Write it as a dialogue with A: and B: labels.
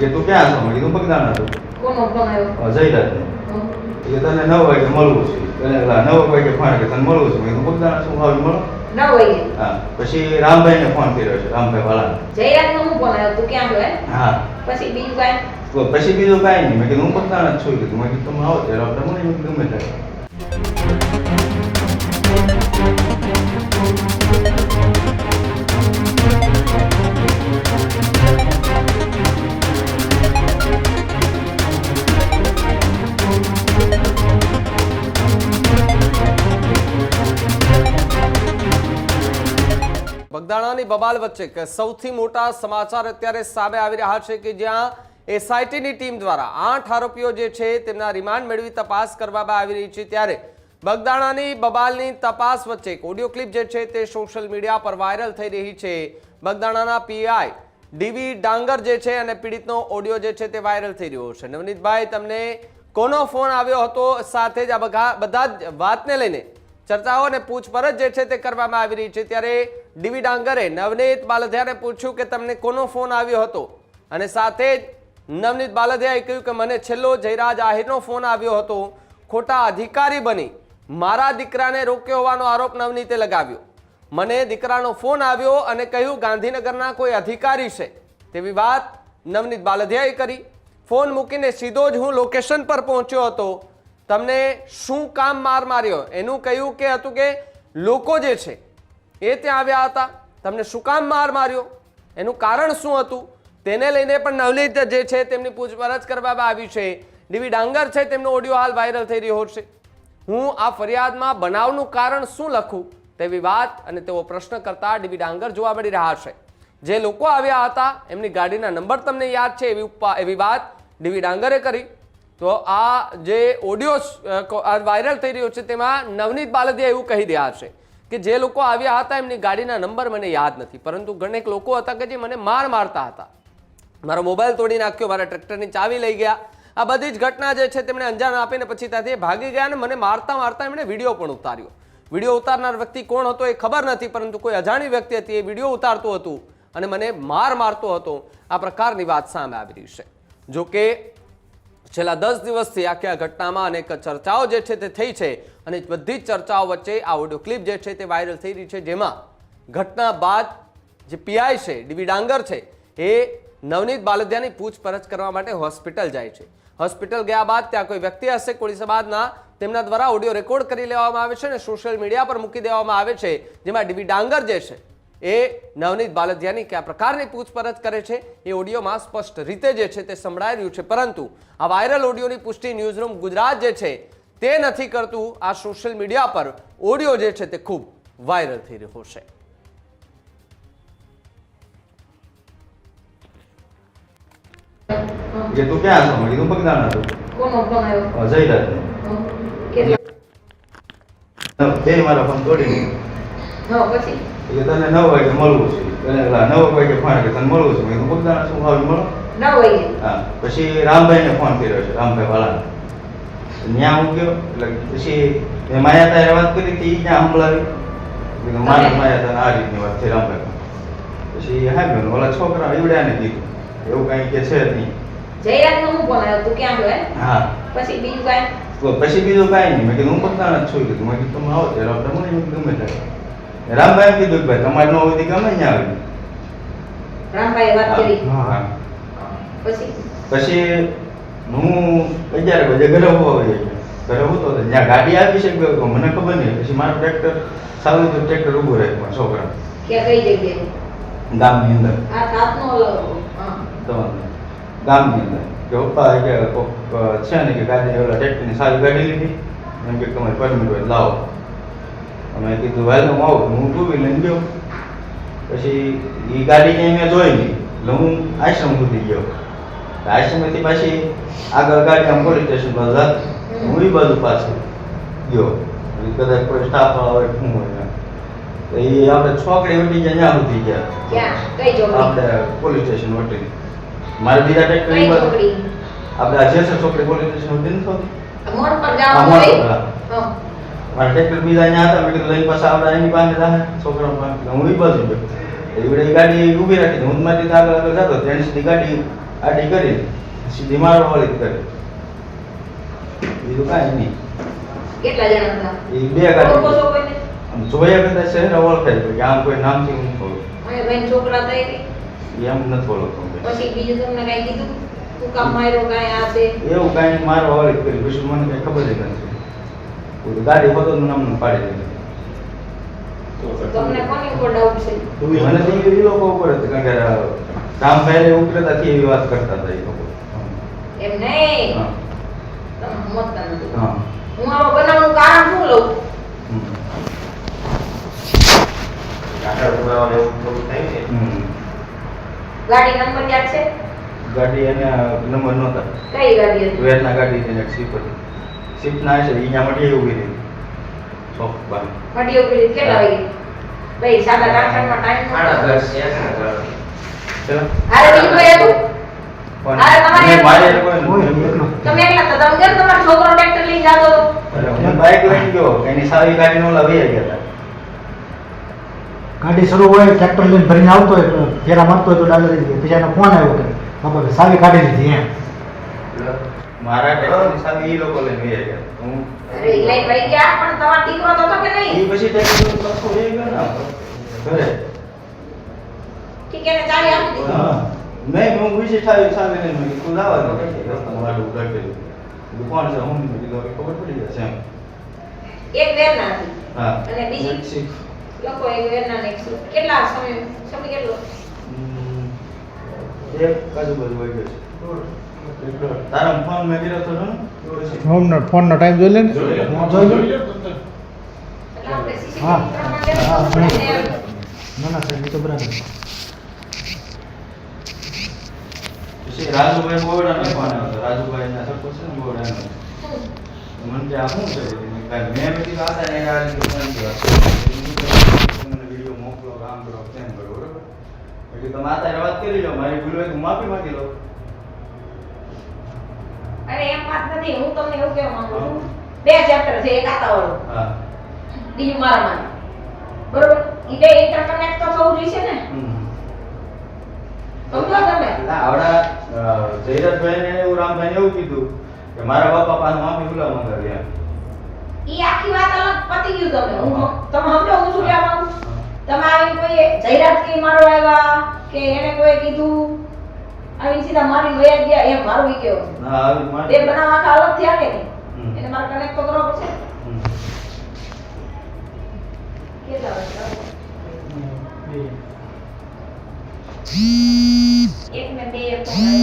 A: કે તું ક્યાં હતો મળી તું. બગદાણા હતો
B: કોનો ફોન આવ્યો?
A: જયરાજનો
B: હં.
A: એ તને નવ વાગે મળવું છે. નવ વાગે ફોન કે તને મળવું છે? કીધું બગદાણા શું આવી મળો?
B: ન હોય એ.
A: હા પછી રામભાઈને ફોન કર્યો છે રામભાઈ વાળા
B: જયરાજનો હું ફોન આવ્યો? તું ક્યાં ગયો હા? પછી બીજું કાઈ?
A: તો પછી બીજું કાંઈ નહીં. મેં કીધું હું પોતાના જ છું. કીધું મેં કીધું તમે આવો ત્યારે આપણે મને ગમે ત્યારે.
C: બગદાણાની બબાલ વચ્ચે સૌથી મોટા સમાચાર અત્યારે સામે આવી રહ્યા છે કે જ્યાં એસઆઈટીની ટીમ દ્વારા આઠ આરોપીઓ જે છે તેમના રિમાન્ડ મેળવી તપાસ કરવામાં આવી રહી છે ત્યારે બગદાણાની બબાલની તપાસ વચ્ચે એક ઓડિયો ક્લિપ જે છે તે સોશિયલ મીડિયા પર વાયરલ થઈ રહી છે. બગદાણાના પીઆઈ ડીવી ડાંગર જે છે અને પીડિતનો ઓડિયો જે છે તે વાયરલ થઈ રહ્યો છે. નવનીતભાઈ, તમને કોનો ફોન આવ્યો હતો? સાથે જ આ બધા બધા જ વાતને લઈને ચર્ચાઓ અને પૂછપરછ જે છે તે કરવામાં આવી રહી છે. ત્યારે ડીવી ડાંગરે નવનીત બાલધિયાને પૂછ્યું કે તમને કોનો ફોન આવ્યો હતો? અને સાથે જ નવનીત બાલધિયાએ કહ્યું કે મને છેલ્લો જયરાજ આહિરનો ફોન આવ્યો હતો. ખોટા અધિકારી બની. મારા દીકરાને રોક્યો હોવાનો આરોપ નવનીતે લગાવ્યો. મને દીકરાનો ફોન આવ્યો અને કહ્યું, ગાંધીનગરના કોઈ અધિકારી છે. તેવી વાત નવનીત બાલધિયાએ કરી. ફોન મૂકીને સીધો જ હું લોકેશન પર પહોંચ્યો હતો. તમને શું કામ માર માર્યો? એનું કહ્યું કે હતું કે લોકો જે છે, એ ત્યાં આવ્યા હતા. તમને શું કામ માર માર્યો? એનું કારણ શું હતું? તેને લઈને પણ નવનીત જે છે, તેમની પૂછપરછ કરવામાં આવી છે. ડીવી ડાંગર છે, તેમનો ઓડિયો હાલ વાયરલ થઈ રહ્યો છે. હું આ ફરિયાદમાં બનાવનું કારણ શું લખું? તેવી વાત અને તેઓ પ્રશ્ન કરતા ડીવી ડાંગર જોવા મળી રહ્યા છે. જે લોકો આવ્યા હતા, એમની ગાડીના નંબર તમને યાદ છે એવી એવી વાત ડીવી ડાંગરે કરી. તો આ જે ઓડિયો વાયરલ થઈ રહ્યો છે, તેમાં નવનીત બાલદિયા એવું કહી રહ્યા છે કે જે લોકો આવ્યા હતા, એમની ગાડીના નંબર મને યાદ નથી. પરંતુ ઘણેક લોકો હતા કે જે મને માર મારતા હતા. મારો મોબાઈલ તોડી નાખ્યો, મારા ટ્રેક્ટરની ચાવી લઈ ગયા. આ બધી જ ઘટના જે છે, તેમણે અંજામ આપીને પછી ત્યાંથી ભાગી ગયા અને મને મારતા મારતા એમણે વીડિયો પણ ઉતાર્યો. વીડિયો ઉતારનાર વ્યક્તિ કોણ હતો એ ખબર નથી, પરંતુ કોઈ અજાણી વ્યક્તિ હતી એ વીડિયો ઉતારતું હતું અને મને માર મારતો હતો. આ પ્રકારની વાત સામે આવી રહી છે. જો કે છેલ્લા દસ દિવસથી આખી આ ઘટનામાં અનેક ચર્ચાઓ જે છે તે થઈ છે અને બધી જ ચર્ચાઓ વચ્ચે આ ઓડિયો ક્લિપ જે છે તે વાયરલ થઈ રહી છે, જેમાં ઘટના બાદ જે પીઆઈ છે ડીવી ડાંગર છે, એ નવનીત બાલદિયાની પૂછપરછ કરવા માટે હોસ્પિટલ જાય છે. હોસ્પિટલ ગયા બાદ ત્યાં કોઈ વ્યક્તિ હશે કોળી સમાજના તેમના દ્વારા ઓડિયો રેકોર્ડ કરી લેવામાં આવે છે અને સોશિયલ મીડિયા પર મૂકી દેવામાં આવે છે, જેમાં ડીવી ડાંગર જે છે એ નવનીત બાલદિયાની કયા પ્રકારની પૂછપરછ કરે છે એ ઓડિયોમાં સ્પષ્ટ રીતે જે છે તે સંભળાઈ રહ્યું છે. પરંતુ આ વાયરલ ઓડિયોની પુષ્ટિ ન્યૂઝરૂમ ગુજરાત જે છે તે નથી કરતું. આ સોશિયલ મીડિયા પર ઓડિયો જે છે તે ખૂબ વાયરલ થઈ રહ્યો છે.
A: તું ક્યાં
B: આવ્યો. કેટલા?
A: બે મારા ફોન તોડી
B: હા પછી?
A: એ તને નવ વાગે મળવું છે. એટલે પેલા નવ વાગે ફોન કે તને મળવું છે. મેં બગદાણા શું આવી મળો?
B: ન વાગે.
A: હા પછી રામભાઈને ફોન કર્યો છે રામભાઈ વાળા ત્યાં હું ગયો એટલે પછી મેં માયા તારે વાત કરી હતી ત્યાં સંભળાવી? મારા માયા તારે આ રીતની વાત થઈ રામભાઈ પછી હા મેં ઓલા છોકરા એવડ્યાને કીધું. એવું કાંઈ કે છે જ નહીં.
B: જયરાજનો હું ફોન આવ્યો તું? ક્યાં ગયો હા. પછી બીજું કાંઈ?
A: પછી બીજું કાંઈ નહીં. મેં કીધું હું પોતાના જ છું. કીધું મેં કીધું તમે આવો ત્યારે આપણે મળી ગમે ત્યારે. રામભાઈ કીધું કે ભાઈ તમારે ન હોય ગમે ત્યાં આવી.
B: રામભાઈ વાત કરી.
A: હા હા.
B: પછી?
A: પછી હું અગિયાર વાગે ઘરે ઊભો હોય ઘરે ઉતો તો જ્યાં ગાડી આવી છે મને ખબર નહીં. પછી મારું ટ્રેક્ટર સારું તો ટ્રેક્ટર ઊભું રહે પણ છોકરા
B: કે કઈ જગ્યાએ?
A: ગામની અંદર.
B: આ તાપનો હા.
A: તમારે ગામની અંદર. કે પપ્પા કે છે ને કે ગાડી ઓલા ટ્રેક્ટરની સારી ગાડી લીધી. એમ કે તમારી પરમિટ હોય લાવો. અમે કીધું ભાઈ હું આવું. હું ટુ વ્હીલર લઈને ગયો. પછી એ ગાડી ક્યાંય મેં જોઈ નહીં. એટલે હું આશ્રમ સુધી ગયો. આશ્રમથી પાછી આગળ ગાડી આમ પોલીસ સ્ટેશન બાજુ હું એ બાજુ પાછો ગયો. કદાચ કોઈ સ્ટાફ હોય શું હોય. તો એ આપણે છોકરી વટી ગયા ત્યાં સુધી ગયા. આપણે પોલીસ સ્ટેશન વટી. મારે બીજા આપણે આ છોકરી પોલીસ સ્ટેશન વટી નથી
B: મોડ પર
A: મારા ટ્રેક્ટર બીજા અહીંયા હતા મેં કીધું લઈને પાછા આવડા એની પાસે રહે છોકરા પાસે હું એ બાજુ એવડે ગાડી ઊભી રાખી હું મારી આગળ આગળ જતો સુધી ગાડી આડી કરી સીધી મારો વાળી કરી. બીજું કાંઈ નહીં.
B: કેટલા જણા હતા?
A: એ બે ગાડી
B: ઓળખો છો
A: આમ જોયા કરતા શહેર ઓળખાય કે આમ કોઈ નામથી હું થોડું
B: અને બેન છોકરા થઈ ગઈ
A: એમ નથી ઓળખતો.
B: પછી બીજું તમને કઈ કીધું? તું કામ માર્યો કાંઈ આ તે
A: એવું કાંઈ મારો વાળી જ કરી. પછી મને કઈ ખબર જ નથી. ગાડી હોતો નામનું પાડી દીધું
B: તમને કોની ઉપર ડાઉટ છે?
A: મને તો એ લોકો ઉપર હતું કારણ કે કામ પહેલે ઉતરતા થી એવી વાત કરતા હતા એ લોકો.
B: એમ નહીં?
A: હા.
B: નથી.
A: હું.
B: આમાં બનાવવાનું કારણ શું લઉં?
A: હમ.
D: આગળ ઊભા એવું થોડું થાય ને?
A: હમ.
B: ગાડી નંબર યાદ છે?
A: ગાડી એને નંબર નહોતા.
B: કઈ ગાડી હતી?
A: વેરના ગાડી છે સીપ ના છે અહીંયા મટી ઊભી રહી. ચોક બાર.
B: મટી ઊભી રહી. કેટલા વાગે? ભાઈ સાડા ટ્રાન્સફરમાં ટાઈમ
D: સાડા દસ. એસી
A: ચલો
B: હારે બીજું
A: એ લોકોને-
B: તમે એકલા હતા તમે કેમ તમારો છોકરો ટ્રેક્ટર લઈને જાતો
A: હું બાઇક લઈને ગયો એની સારી ગાડી નો લાવી ગયા હતા.
E: ગાડી શરૂ હોય ટ્રેક્ટર લઈને ભરીને આવતો હોય તો ફેરા મારતો હોય તો ડાલર પછી એનો ફોન આવ્યો કે બાબા સાવી કાઢી લીધી એમ.
A: મારા ટ્રેક્ટરની સારી એ લોકો લઈને ગયા હતા હું
B: અરે ઈ લઈને વહી ગયા પણ તમારો દીકરો તો હતો કે
A: એ
B: નહીં
A: પછી ટ્રેક્ટર પાછો એ ગયો ને ઘરે.
B: ઠીક એને ચાવી આપી દીધી?
A: હા. મેં હું વિશે થાય સામે ને મેં કીધું લાવા દો રસ્તામાં આટલું ઉડાડેલું. કીધું કોણ છે? હું મેં કીધું હવે ખબર પડી જશે. એમ.
B: એક વેરના હતી.
A: હા.
B: અને બીજી?
A: એક શીખ.
B: લોકો એક વેરના ને એક સુ- કેટલા સમય સમય કેટલો?
A: હમ, એક બાજુ બાજુ વહી ગયો છે પછી
E: ફોનનો ફોનનો ટાઈમ જોઈ લે ને
D: લે.
E: લે હા. ના ના સાહેબ તો બરાબર
A: રાજુભાઈ બોરડાનો ફોન આવ્યો હતો. રાજુભાઈ ના સરપંચ છે ને બોરડાનો. મને કે આ શું છે મેં બધી વાત એને. મને વીડિયો મોકલો કામ કરો તેમ કરો બરોબર એટલે તમે આ તારે વાત કરી લો મારી ભૂલ હોય તો માફી માંગી લઉં
B: અરે એમ વાત નથી હું તમને એવું કહેવા માંગુ છું. બે ચેપ્ટર છે એક આતા વાળું. બીજું મારા માં બરોબર? એ બે ઇન્ટરકનેક્ટ તો થવું જોઈએ ને? સમજો તમે?
A: ના, આવડા જયરાજભાઈ ને એવું રામભાઈને એવું કીધું કે મારા બાપા પાસે માફી ભૂલા મંગાવી એમ.
B: ઈ આખી વાત અલગ પતી ગયું તમે હું તમે સમજો હું શું કહેવા માંગુ તમારે કોઈ જયરાજ કે મારો આવ્યા કે એને કોઈ કીધું? આવીને સીધા મારી વયા ગયા એમ મારું ઈ કેવું
A: ના આવી
B: બે
A: મારી
B: બનાવ આખા અલગ થયા કે નહીં. એને મારે કનેક્ટ તો કરવો પડશે. કેટલા વર્ષ એક ને બે ફોન આવ્યા